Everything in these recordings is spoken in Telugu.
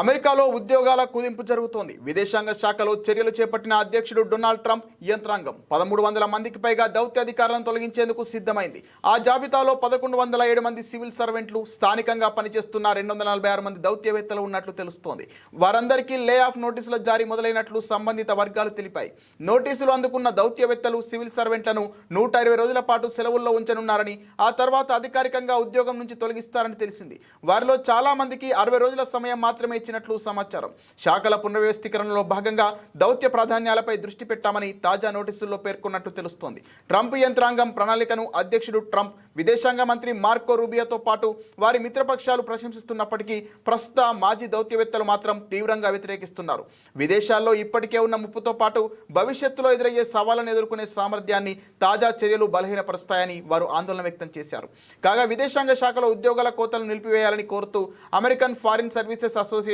అమెరికాలో ఉద్యోగాల కుదింపు జరుగుతోంది. విదేశాంగ శాఖలో చర్యలు చేపట్టిన అధ్యక్షుడు డొనాల్డ్ ట్రంప్ యంత్రాంగం పదమూడు వందల మందికి పైగా దౌత్యాధికారులను తొలగించేందుకు సిద్ధమైంది. ఆ జాబితాలో పదకొండు వందల ఏడు మంది సివిల్ సర్వెంట్లు స్థానికంగా పనిచేస్తున్న రెండు వందల నలభై ఆరు మంది దౌత్యవేత్తలు ఉన్నట్లు తెలుస్తోంది. వారందరికీ లే ఆఫ్ నోటీసుల జారీ మొదలైనట్లు సంబంధిత వర్గాలు తెలిపాయి. నోటీసులు అందుకున్న దౌత్యవేత్తలు సివిల్ సర్వెంట్లను నూట ఇరవై రోజుల పాటు సెలవుల్లో ఉంచనున్నారని ఆ తర్వాత అధికారికంగా ఉద్యోగం నుంచి తొలగిస్తారని తెలిసింది. వారిలో చాలా మందికి అరవై రోజుల సమయం మాత్రమే ఇచ్చినట్లు సమాచారం. శాఖల పునర్వ్యవస్థీకరణలో భాగంగా దౌత్య ప్రాధాన్యాలపై దృష్టి పెట్టామని తాజా నోటీసుల్లో పేర్కొన్నట్టు తెలుస్తోంది. ట్రంప్ యంత్రాంగం ప్రణాళికను అధ్యక్షుడు ట్రంప్ విదేశాంగ మంత్రి మార్కో రూబియాతో పాటు వారి మిత్రపక్షాలు ప్రశంసిస్తున్నప్పటికీ ప్రస్తుత మాజీ దౌత్యవేత్తలు మాత్రం తీవ్రంగా వ్యతిరేకిస్తున్నారు. విదేశాల్లో ఇప్పటికే ఉన్న ముప్పుతో పాటు భవిష్యత్తులో ఎదురయ్యే సవాళ్ళను ఎదుర్కొనే సామర్థ్యాన్ని తాజా చర్యలు బలహీనపరుస్తాయని వారు ఆందోళన వ్యక్తం చేశారు. కాగా విదేశాంగ శాఖలో ఉద్యోగాల కోతలను నిలిపివేయాలని కోరుతూ అమెరికన్ ఫారిన్ సర్వీసెస్ అసోసియేషన్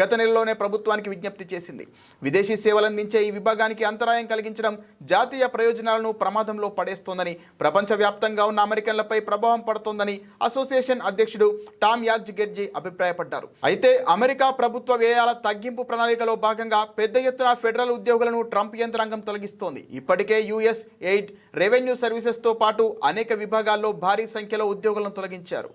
గత నెలలోనే ప్రభుత్వానికి విజ్ఞప్తి చేసింది. విదేశీ సేవలందించే ఈ విభాగానికి అంతరాయం కలిగించడం జాతీయ ప్రయోజనాలను ప్రమాదంలో పడేస్తోందని ప్రపంచవ్యాప్తంగా ఉన్న అమెరికన్లపై ప్రభావం పడుతోందని అసోసియేషన్ అధ్యక్షుడు టామ్ యాక్జ్ గెడ్జీ అభిప్రాయపడ్డారు. అయితే అమెరికా ప్రభుత్వ వ్యయాల తగ్గింపు ప్రణాళికలో భాగంగా పెద్ద ఎత్తున ఫెడరల్ ఉద్యోగులను ట్రంప్ యంత్రాంగం తొలగిస్తోంది. ఇప్పటికే యుఎస్ ఎయిడ్ రెవెన్యూ సర్వీసెస్తో పాటు అనేక విభాగాల్లో భారీ సంఖ్యలో ఉద్యోగులను తొలగించారు.